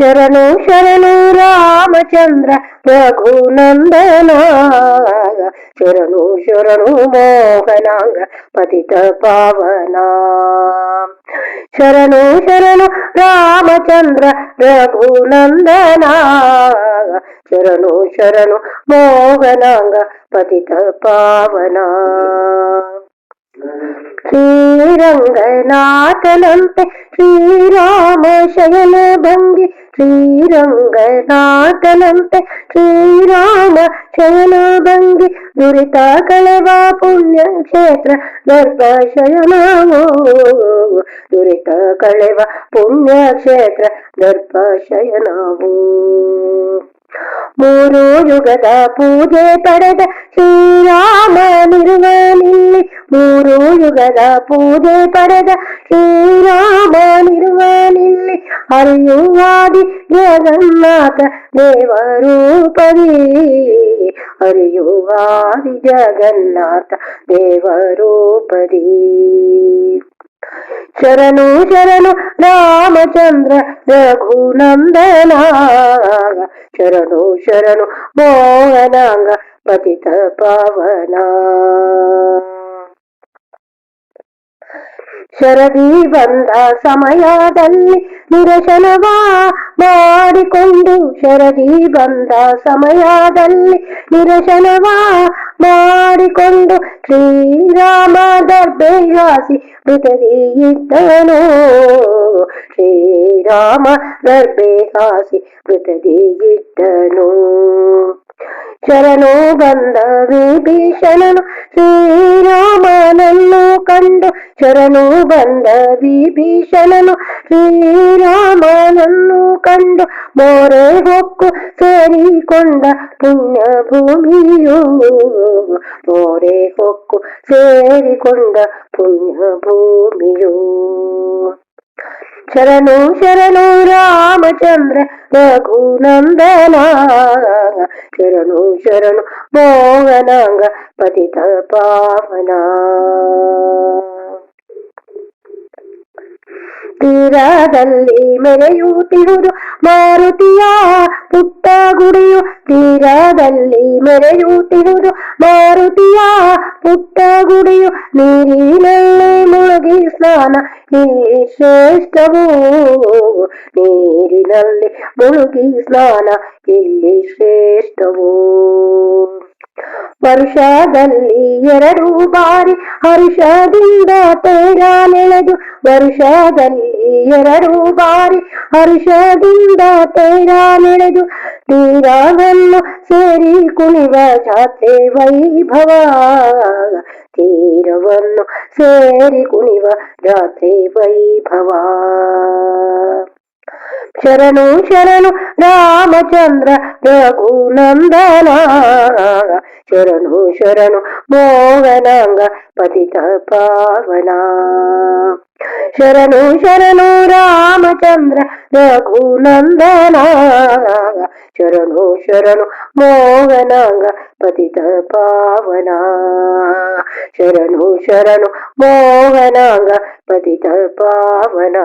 శరణు శరణు రామచంద్ర రఘునందన. శరణు శరణు మోహనాంగ పతిత పావన. శరణు శరణు రామచంద్ర రఘునందన. శరణు శరణు మోహనాంగ పతిత పావన. శ్రీరంగనాథనంపే శ్రీరామ శయన భంగి. శ్రీరంగనాథనంపే శ్రీరామ శయన భంగి. దురిత కళవా పుణ్యక్షేత్ర గర్భశయనమో దురిత కళవ పుణ్యక్షేత్ర గర్భశయనమో ಮೂರು ಯುಗದ ಪೂಜೆ ಪಡೆದ ಶ್ರೀರಾಮನಿರುವನಿಲ್ಲಿ ಮೂರು ಯುಗದ ಪೂಜೆ ಪಡೆದ ಶ್ರೀರಾಮನಿರುವನಿಲ್ಲಿ ಹರಿಯುವಾದಿ ಜಗನ್ನಾಥ ದೇವರೂಪದಿ ಹರಿಯುವಾದಿ ಜಗನ್ನಾಥ ದೇವರೂಪದಿ ಶರಣು ಶರಣು ರಾಮಚಂದ್ರ ರಘುನಂದನ ಶರಣು ಶರಣು ಮೋಹನಾಂಗ ಪತಿತ ಪಾವನ ಶರದಿ ಬಂದ ಸಮಯದಲ್ಲಿ ನಿರಶನವಾ ಮಾಡಿಕೊಂಡು ಶರದಿ ಬಂದ ಸಮಯದಲ್ಲಿ ನಿರಶನವಾ ಮಾಡಿಕೊಂಡು ಶ್ರೀರಾಮ ದರ್ಬೆಯಾಸಿ ಮೃತದಿ ಇದ್ದನು ಶ್ರೀರಾಮ ದರ್ಬೆಯಾಸಿ ಮೃತದಿ ಇದ್ದನು ಶರಣು ಬಂದ ವಿಭೀಷಣನು ಶ್ರೀರಾಮನನ್ನು ಕಂಡು ಶರಣು ಬಂದ ವಿಭೀಷಣನು ಶ್ರೀರಾಮನನ್ನು ಕಂಡು ಮೋರೆ ಹೊಕ್ಕು ಸೇರಿಕೊಂಡ ಪುಣ್ಯ ಭೂಮಿಯು ಮೋರೆ ಹೊಕ್ಕು ಸೇರಿಕೊಂಡ ಪುಣ್ಯ ಭೂಮಿಯು ಶರಣು ಶರಣು చంద్ర రఘునందన? శరణు శరణు మోహనాంగ పతిత పావనా? ತೀರದಲ್ಲಿ ಮೆರೆಯುತ್ತಿರುವುದು ಮಾರುತಿಯ ಪುಟ್ಟ ಗುಡಿಯು ತೀರದಲ್ಲಿ ಮೆರೆಯುತ್ತಿರುವುದು ಮಾರುತಿಯ ಪುಟ್ಟ ಗುಡಿಯು ನೀರಿನಲ್ಲಿ ಮುಳುಗಿ ಸ್ನಾನ ಇಲ್ಲಿ ಶ್ರೇಷ್ಠವು ನೀರಿನಲ್ಲಿ ಮುಳುಗಿ ಸ್ನಾನ ಇಲ್ಲಿ ಶ್ರೇಷ್ಠವು ವರ್ಷದಲ್ಲಿ ಎರಡು ಬಾರಿ ಹರ್ಷದಿಂದ ತೇರ ನೆಳೆದು, ವರ್ಷದಲ್ಲಿ ಎರಡು ಬಾರಿ ಹರ್ಷದಿಂದ ತೇರ ನೆಳೆದು, ತೀರವನ್ನು ಸೇರಿ ಕುಣಿವ ಜಾತ್ರೆ ವೈಭವ. ತೀರವನ್ನು ಸೇರಿ ಕುಣಿವ ಜಾತ್ರೆ ವೈಭವ. ಶರಣು ಶರಣು, ರಾಮಚಂದ್ರ, ರಘುನಂದನ శరణు శరణు మోగనాంగ పతిత పావనా శరణు శరణు రామచంద్ర రఘునందన శరణు శరణు మోగనాంగ పతిత పావనా శరణు శరణు మోగనాంగ పతిత పావనా